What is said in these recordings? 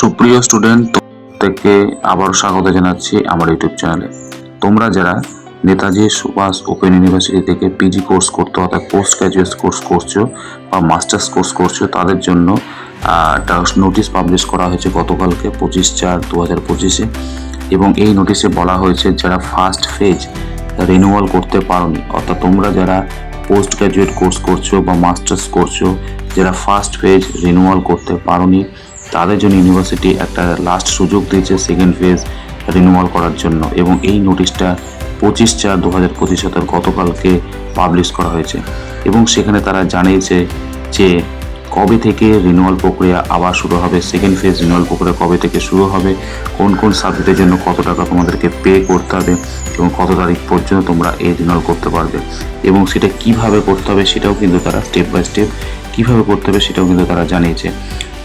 সুপ্রিয় স্টুডেন্ট থেকে আবারও স্বাগত জানাচ্ছি আমার ইউটিউব চ্যানেলে তোমরা যারা নেতাজি সুভাষ ওপেন ইউনিভার্সিটি থেকে পিজি কোর্স করতে অর্থাৎ পোস্ট গ্রাজুয়েট কোর্স করছ বা মাস্টার্স কোর্স করছ, তাদের জন্য একটা নোটিশ পাবলিশ করা হয়েছে গতকালকে পঁচিশ চার দু হাজার পঁচিশে। এবং এই নোটিশে বলা হয়েছে, যারা ফার্স্ট ফেজ রিনিউয়াল করতে পারোনি, অর্থাৎ তোমরা যারা পোস্ট গ্রাজুয়েট কোর্স করছ বা মাস্টার্স করছ, যারা ফার্স্ট ফেজ রিনিউয়াল করতে পারোনি তাদের জন্য ইউনিভার্সিটি একটা লাস্ট সুযোগ দিয়েছে সেকেন্ড ফেজ রিনিউয়াল করার জন্য এবং এই নোটিশটা পঁচিশ চার দু হাজার পঁচিশ অর্থাৎ গতকালকে পাবলিশ করা হয়েছে এবং সেখানে তারা জানিয়েছে যে কবে থেকে রিনিউয়াল প্রক্রিয়া আবার শুরু হবে সেকেন্ড ফেজ রিনিউয়াল প্রক্রিয়া কবে থেকে শুরু হবে, কোন কোন সাবজেক্টের জন্য কত টাকা তোমাদেরকে পে করতে হবে এবং কত তারিখ পর্যন্ত তোমরা এই রিনিউয়াল করতে পারবে এবং সেটা কীভাবে করতে হবে সেটাও কিন্তু তারা স্টেপ বাই স্টেপ কীভাবে করতে হবে সেটাও কিন্তু তারা জানিয়েছে।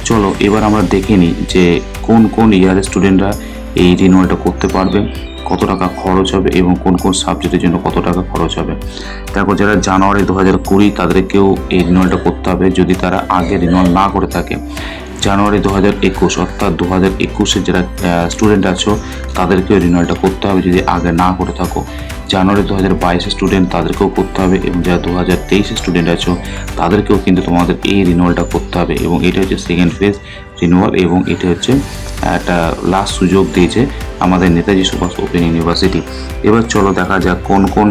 চলো, এবার আমরা দেখে নিই যে কোন কোন ইয়ারের স্টুডেন্টরা এই রিনিউয়ালটা করতে পারবে, কত টাকা খরচ হবে এবং কোন কোন সাবজেক্টের জন্য কত টাকা খরচ হবে। তারপর যারা জানুয়ারি দু হাজার কুড়ি তাদেরকেও এই রিনিউয়ালটা করতে হবে যদি তারা আগে রিনিউয়াল না করে থাকে। জানুয়ারি দু হাজার একুশ অর্থাৎ দু হাজার একুশের যারা স্টুডেন্ট আছো, তাদেরকেও রিনিউয়ালটা করতে হবে যদি আগে না করে থাকো। জানুয়ারি দু হাজার বাইশে স্টুডেন্ট তাদেরকেও করতে হবে এবং যারা দু হাজার তেইশ স্টুডেন্ট আছো, তাদেরকেও কিন্তু তোমাদের এই রিনুয়ালটা করতে হবে এবং এটা হচ্ছে সেকেন্ড ফেজ রিনুয়াল এবং এটা হচ্ছে একটা লাস্ট সুযোগ দিয়েছে আমাদের নেতাজি সুভাষ ওপেন ইউনিভার্সিটি। এবার চলো দেখা যাক কোন কোন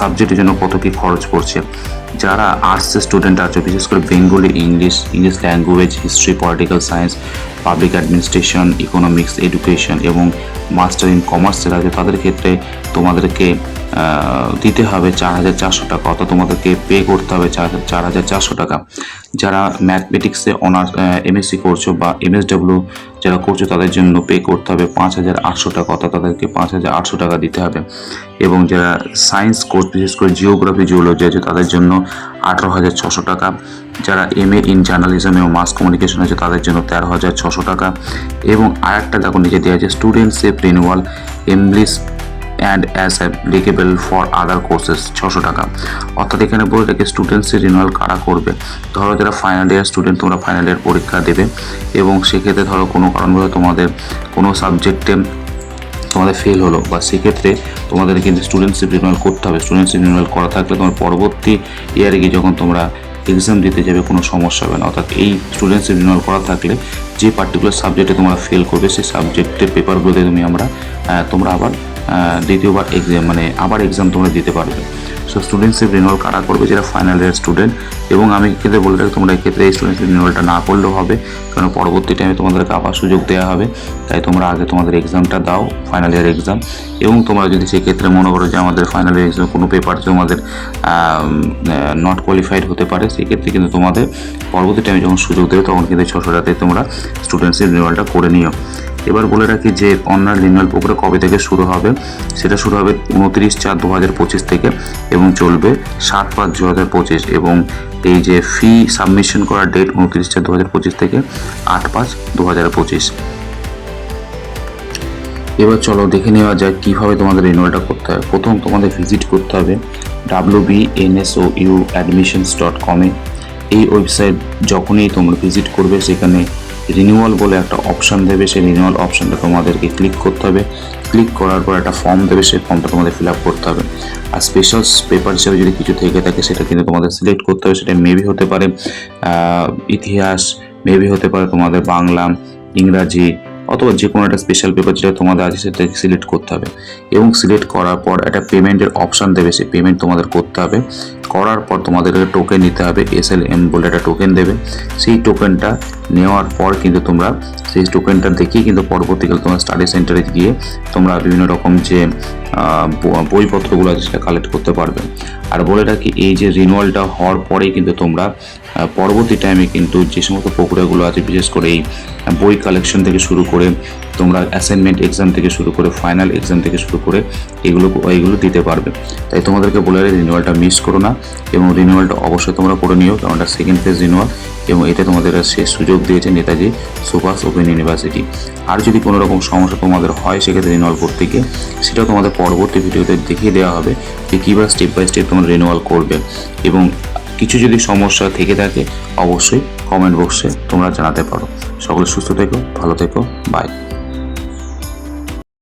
সাবজেক্টের জন্য কত কী খরচ পড়ছে। যারা আর্টসের স্টুডেন্ট আছে, বিশেষ করে Bengali, English English language history political science public administration economics education এবং মাস্টার ইন কমার্সের আছে, তাদের ক্ষেত্রে তোমাদেরকে দিতে হবে চার হাজার চারশো টাকা, অর্থাৎ তোমাদেরকে পে করতে হবে চার চার হাজার চারশো টাকা। যারা ম্যাথমেটিক্সে অনার্স এমএসসি করছ বা এমএসডব্লিউ যারা করছ, তাদের জন্য পে করতে হবে পাঁচ হাজার আটশো টাকা, অর্থাৎ তাদেরকে পাঁচ হাজার আটশো টাকা দিতে হবে। এবং যারা সায়েন্স কোর্স বিশেষ করে জিওগ্রাফি জিওলজি আছে, তাদের জন্য আঠারো হাজার ছশো টাকা। যারা এম এ ইন জার্নালিজম এবং মাস কমিউনিকেশন আছে, তাদের জন্য তেরো হাজার ছশো টাকা। এবং আরেকটা দেখো নিচে দেওয়া আছে student self renewal English and as applicable for other courses ছশো টাকা। অর্থাৎ এখানে বলে রেখে স্টুডেন্টসের রিনিউয়াল কারা করবে? ধরো যারা ফাইনাল ইয়ার স্টুডেন্ট তোমরা ফাইনাল ইয়ার পরীক্ষা দেবে এবং সেক্ষেত্রে ধরো কোনো কারণবশত তোমাদের কোনো সাবজেক্টে তোমাদের ফেল হলো বা সেক্ষেত্রে তোমাদের কিন্তু স্টুডেন্টশিপ রিনিউয়াল করতে হবে। স্টুডেন্টশিপ রিনিউয়াল করা থাকলে তোমার পরবর্তী ইয়ারে গিয়ে যখন তোমরা এক্সাম দিতে যাবে, কোনো সমস্যা হবে না। অর্থাৎ এই স্টুডেন্টশিপ রিনিউয়াল করা থাকলে যে পার্টিকুলার সাবজেক্টে তোমরা ফেল করবে, সেই সাবজেক্টের পেপারগুলোতে তুমি আমরা তোমরা আবার দ্বিতীয়বার এক্সাম মানে আবার এক্সাম তোমরা দিতে পারবে। সো স্টুডেন্টশিপ রিনিউয়াল কারা করবে যারা ফাইনাল ইয়ার স্টুডেন্ট এবং আমি ক্ষেত্রে বলে রাখি, তোমরা এক্ষেত্রে এই স্টুডেন্টশিপ রিনিউয়ালটা না করলেও হবে, কারণ পরবর্তী টাইমে তোমাদেরকে আবার সুযোগ দেওয়া হবে। তাই তোমরা আগে তোমাদের এক্সামটা দাও ফাইনাল ইয়ার এক্সাম এবং তোমরা যদি সেক্ষেত্রে মনে করো যে আমাদের ফাইনাল ইয়ার এক্সাম কোনো পেপার তোমাদের নট কোয়ালিফাইড হতে পারে, সেক্ষেত্রে কিন্তু তোমাদের পরবর্তী টাইমে যখন সুযোগ দেবে, তখন কিন্তু ছশো তোমরা স্টুডেন্টশিপ রিনিউয়ালটা করে নিও। এবার বলে রাখি যে অনলাইন রিনিউয়াল প্রক্রিয়া কবে থেকে শুরু হবে, সেটা শুরু হবে উনত্রিশ চার দু হাজার পঁচিশ থেকে এবং চলবে সাত পাঁচ দু হাজার পঁচিশ এবং এই যে ফি সাবমিশন করার ডেট উনত্রিশ চার দু হাজার পঁচিশ থেকে আট পাঁচ দু হাজার পঁচিশ। এবার চলো দেখে নেওয়া যাক কীভাবে তোমাদের রিনিউয়ালটা করতে হবে প্রথম তোমাদের ভিজিট করতে হবে W B N S O U admissions dot কমে এই ওয়েবসাইট যখনই তোমরা ভিজিট করবে, সেখানে রিনিউয়াল বলে একটা অপশান দেবে, সেই রিনিউয়াল অপশানটা তোমাদেরকে ক্লিক করতে হবে। ক্লিক করার পর একটা ফর্ম দেবে, সেই ফর্মটা তোমাদের ফিল আপ করতে হবে। আর স্পেশাল পেপার হিসেবে যদি কিছু থেকে থাকে, সেটা কিন্তু তোমাদের সিলেক্ট করতে হবে, সেটা মেবি হতে পারে ইতিহাস মেবি হতে পারে তোমাদের বাংলা, ইংরাজি অথবা যে কোনো একটা স্পেশাল পেপার যেটা তোমাদের আছে সেটাকে সিলেক্ট করতে হবে। এবং সিলেক্ট করার পর একটা পেমেন্টের অপশান দেবে, সেই পেমেন্ট তোমাদের করতে হবে। করার পর তোমাদেরকে টোকেন নিতে হবে এস এল এম বলে একটা টোকেন দেবে। সেই টোকেনটা নেওয়ার পর কিন্তু তোমরা সেই টোকেনটা দেখিয়ে কিন্তু পরবর্তীকালে তোমার স্টাডি সেন্টারে গিয়ে তোমরা বিভিন্ন রকম যে বইপত্রগুলো আছে সেটা কালেক্ট করতে পারবে। আর বলে রাখি, এই যে রিনুয়ালটা হওয়ার পরেই কিন্তু তোমরা পরবর্তী টাইমে কিন্তু যে সমস্ত প্রক্রিয়াগুলো আছে, বিশেষ করে এই বই কালেকশন থেকে শুরু করে তোমরা অ্যাসাইনমেন্ট এক্সাম থেকে শুরু করে ফাইনাল এক্সাম থেকে শুরু করে এগুলো এগুলো দিতে পারবে। তাই তোমাদেরকে বলে রিনিউয়ালটা মিস করো না এবং রিনিউয়ালটা অবশ্যই তোমরা করে নিও, কারণ এটা সেকেন্ড ফেজ রিনিউয়াল এবং এটা তোমাদের শেষ সুযোগ দিয়েছে নেতাজি সুভাষ ওপেন ইউনিভার্সিটি আর যদি কোনো রকম সমস্যা তোমাদের হয়, সেক্ষেত্রে রিনিউয়াল করতে গিয়ে সেটাও তোমাদের পরবর্তী ভিডিওতে দেখিয়ে দেওয়া হবে যে কীভাবে স্টেপ বাই স্টেপ তোমরা রিনিউয়াল করবে। এবং কিছু যদি সমস্যা থেকে থাকে, অবশ্যই কমেন্ট বক্সে তোমরা জানাতে পারো। সকলে সুস্থ থেকো ভালো থেকো বাই